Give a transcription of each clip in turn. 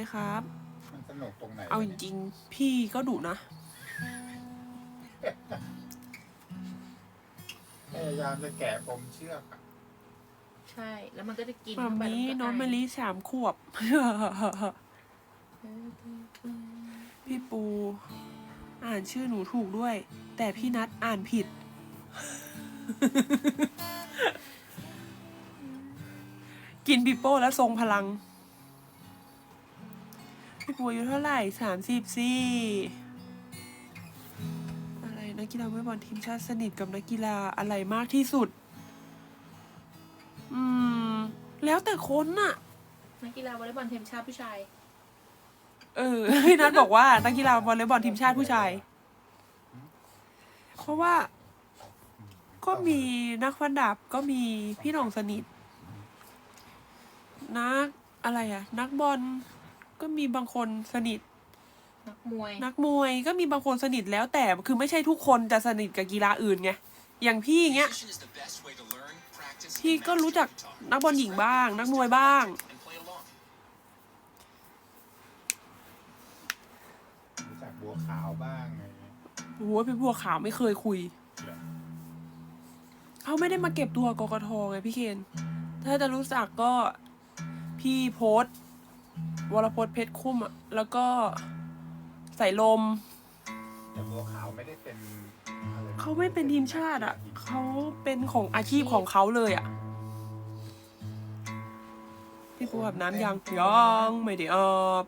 นะครับ มันสนุกตรงไหนเอาจวะนี่ยริงๆพี่ก็ดุนะ พยายามจะแกะปมเชือกอะใช่ แล้วมันก็จะกินมาเข้าไปมีแล้วน้องก็มะไลิสามขวบ พี่ปู อ่านชื่อหนูถูกด้วย แต่พี่นัดอ่านผิด กินปิโป้แล้วทรงพลัง พี่ปูอายุเท่าไหร่สามสิบสี่อะไรนักกีฬาวอลเลย์บอลทีมชาติสนิทกับนักกีฬาอะไรมากที่สุด อืม แล้วแต่คนน่ะ นักกีฬาวอลเลย์บอลทีมชาติผู้ชาย เออ พี่นัทบอกว่านักกีฬาวอลเลย์บอลทีมชาติผู้ชาย เพราะว่า ก็มีนักฟันดาบก็มีพี่หน่องสนิท นักอะไรอะนักบอล ก็มีบางคนสนิท นักมวย นักมวยก็มีบางคนสนิทแล้วแต่คือไม่ใช่ทุกคนจะสนิทกับกีฬาอื่นไงอย่างพี่เงี้ยพี่ก็รู้จักนักบอลหญิงบ้าง นักมวยบ้าง รู้จักบัวขาวบ้างอะไรเงี้ยโอ้โหพี่บัวขาวไม่เคยคุย เขาไม่ได้มาเก็บตัวกกทไงพี่เคน ถ้าจะรู้จักก็พี่โพสต์ วรพจน์เพชรคุ้มอะแล้วก็ใส่ลม แต่บัวขาวไม่ได้เป็นอะไรนะเขาไม่เป็นทีมชาติอะ เขาเป็นของอาชีพของเขาเลยอะ พี่ปูอาบน้ำยังยังไม่ได้อาบ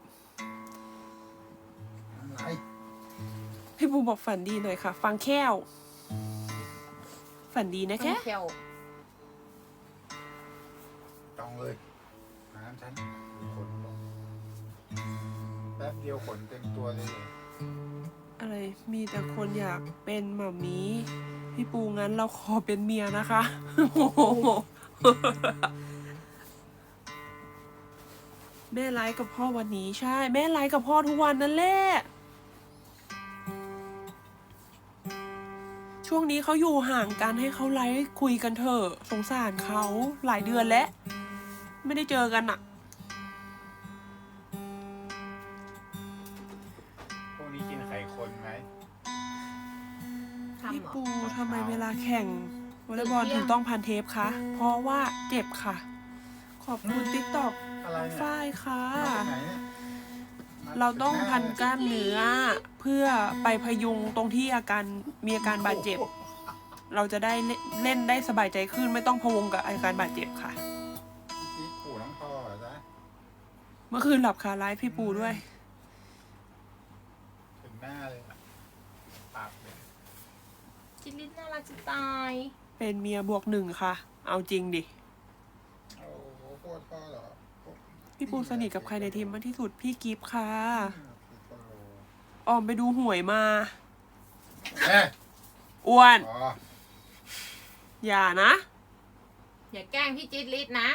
อะไรพี่ปูบอกฝันดีหน่อยค่ะ ฟังแค้วฝันดีนะแค่แคลต้องเลยน้ำฉันขนลง แป๊บเดียวขนเต็มตัวเลย อะไรมีแต่คนอยากเป็นหมามีพี่ปูงั้นเราขอเป็นเมียนะคะโอ้โหแม่ไลฟ์กับพ่อวันนี้ใช่ แม่ไลฟ์กับพ่อทุกวันนั่นแหละช่วงนี้เขาอยู่ห่างกันให้เขาไลฟ์คุยกันเถอะสงสารเขาหลายเดือนแล้ว ไม่ได้เจอกันอะ ทำพี่เหรอปูทำไมเวลาแข่งวอลเลย์บอลถึงต้องพันเทปคะ เพราะว่าเจ็บค่ะ ขอบคุณติ๊กต็อกอะไรเนี่ยฝ้ายค่ะ มาจากไหนเนี่ยมเราต้องพันกล้ามเนื้อเพื่อไปพยุงตรงที่อาการมีอาการบาดเจ็บ เราจะได้เล่นเล่นได้สบายใจขึ้นไม่ต้องพะวงกับอาการบาดเจ็บค่ะที่ขู่น้องพ่อเหรอจ๊ะเมื่อคืนหลับคาไลฟ์พี่ปูด้วย ถึงหน้าเลยอะปากเลย จิลลิสน่ารักจะตาย เป็นเมียบวกหนึ่งค่ะ เอาจริงดิ โอ้โหโคตรพ่อเหรอพี่ปูสนิทกับใครในทีมมากที่สุดพี่กิฟต์ค่ะอืมคือโคโลออมไปดูหวยมา เอ๊ะอ้วน อ๋ออย่านะ อย่าแกล้งพี่จิตลิสนะ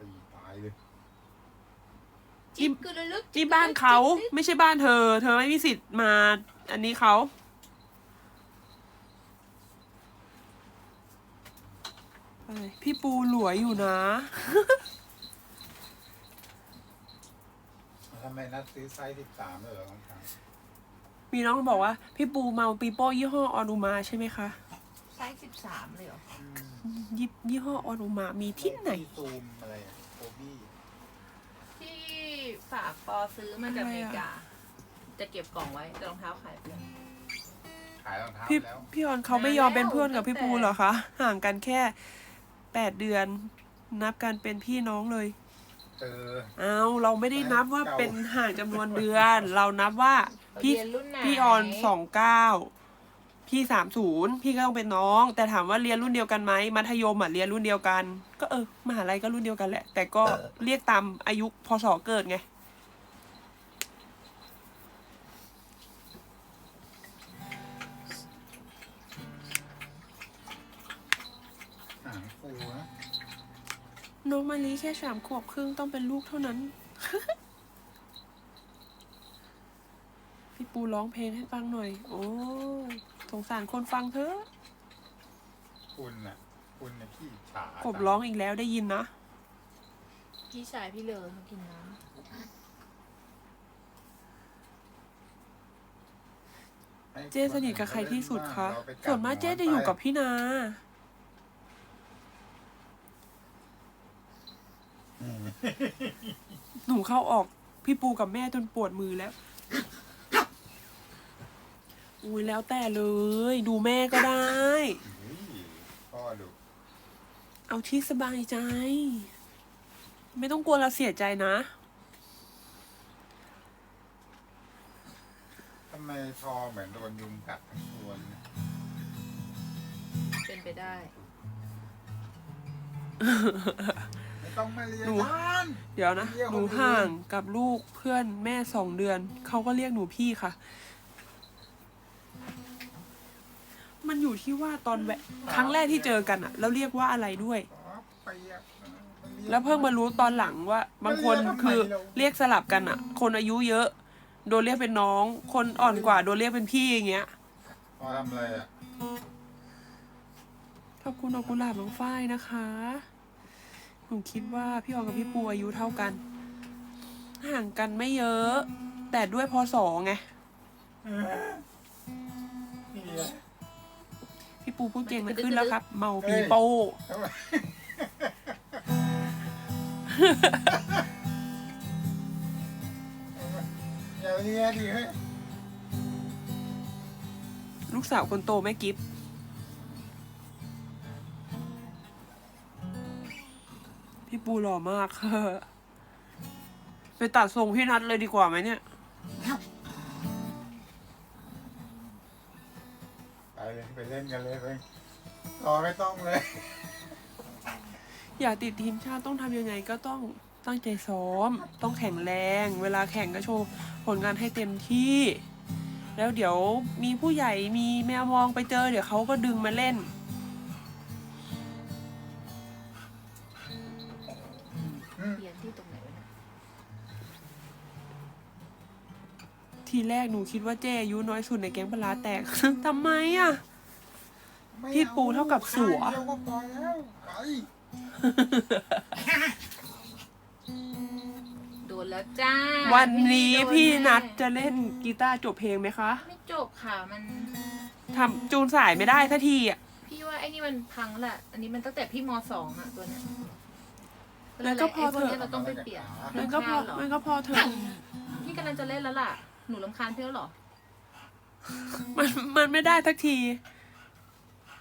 ตีตายเลยจิตกระลึกนี่บ้านเขาไม่ใช่บ้านเธอ เธอไม่มีสิทธิ์มา อันนี้เขา อะไรพี่ปูหลวยอยู่นะ ทำไมนัดซื้อไซส์สิบสามเลยเหรอของฉันมีน้องบอกว่า พี่ปูเมาปีโป้ยี่ห้อออนุมาใช่ไหมคะไซส์สิบสามเลยเหรอ ยี่ยี่ห้อออนุมามีที่ไหนซูมอะไรอะโคบี้ที่ฝากปอซื้อมาจากอเมริกา จะเก็บกล่องไว้แต่รองเท้าขายเปลี่ยนขายรองเท้าพี่แล้ว พี่ออนเขาไม่ยอมเป็นเพื่อนกับพี่ปูเหรอคะ ห่างกันแค่ แปดเดือน นับกันเป็นพี่น้องเลย เออ เอาเราไม่ได้นับว่าเป็นห่างจำนวนเดือน เรานับว่าพี่เรียนรุ่นไหน พี่ออนสองเก้าพี่สามศูนย์พี่ก็ต้องเป็นน้อง แต่ถามว่าเรียนรุ่นเดียวกันไหมมัธยมอะเรียนรุ่นเดียวกัน ก็เออมหาลัยก็รุ่นเดียวกันแหละ แต่ก็เรียกตามอายุพศเกิดไง น้องมารีแค่สามขวบครึ่งต้องเป็นลูกเท่านั้น พี่ปูร้องเพลงให้ฟังหน่อย โอ้สงสารคนฟังเถอะ คุณน่ะ คุณน่ะพี่ชายขบร้องอีกแล้วได้ยินนะ พี่ชายพี่เลอเขากินน้ำเจ๊สนิทกับใครที่สุดคะ ส่วนมากเจ๊จะอยู่กับพี่นา หนูเข้าออกพี่ปูกับแม่จนปวดมือแล้ว อุ้ยแล้วแต่เลย ดูแม่ก็ได้ อุ้ยพ่อดูเอาที่สบายใจ ไม่ต้องกลัวเราเสียใจนะทำไมทอเหมือนโดนยุงกัดทั้งตัวเลยเป็นไปได้ไม่ ต้องมาเรียนหนูนานเดี๋ยวนะเรียกหนูคนอื่นห่างกับลูกเพื่อนแม่สองเดือน เขาก็เรียกหนูพี่ค่ะ มันอยู่ที่ว่าตอนแวะครั้งแรกที่เจอกันอะแล้วเรียกว่าอะไรด้วยอ๋อไปอะมันรียกแล้วเพิ่งมารู้ตอนหลังว่า บางคนมันเรียกทำไมคือเราเรียกสลับกันอะคนอายุเยอะ โดนเรียกเป็นน้อง คนอ่อนกว่าโดนเรียกเป็นพี่อย่างเงี้ยพอทำอะไรอะขอบคุณดอกกุหลาบน้องฝ้ายนะคะห นูคิดว่าพี่ออนกับพี่ปูอายุเท่ากัน ห่างกันไม่เยอะ แต่ด้วยพศไง นี่ไงพี่ปูพูดเก่งมันขึ้นแล้วครับ เมาปีโป้ทำไมอย่าเรียดิเฮ้ยลูกสาวคนโตแม่กิฟ พี่ปูหล่อมาก ไปตัดทรงพี่นัทเลยดีกว่าไหมเนี่ย ไปเลยไปเล่นกันเลยไปรอไม่ต้องเลยอยากติดทีมชาติต้องทำยังไงก็ต้องตั้งใจซ้อม ต้องแข็งแรง เวลาแข่งก็โชว์ผลงานให้เต็มที่ แล้วเดี๋ยวมีผู้ใหญ่มีแมวมองไปเจอ เดี๋ยวเขาก็ดึงมาเล่น ทีแรกหนูคิดว่าเจอายุน้อยสุดในแก๊งปลาร้าแตก ทำไมอะไม่พี่ปูเท่ากับสัวข้างเดียวก็พอแล้วไปโดนแล้วจ้าวันนี้โดพี่นัดแจะเล่นกีตาร์จบเพลงไหมคะไม่จบค่ะมัน ทำจูนสายไม่ได้ทัทีอะ พี่ว่าไอ้นี่มันพังแล้วแหละอันนี้มันตั้งแต่พี่มสองอะตัวเนี้ยงั้นก็พอเถอะ ไพวนี้เราต้องไปเปลี่ยนมันก็พอรำคาญเหรอมันก็พอเถอะ พี่กำลังจะเล่นแล้วล่ะ หนูรำคาญพี่แล้วเหรอ มันมันไม่ได้ทักที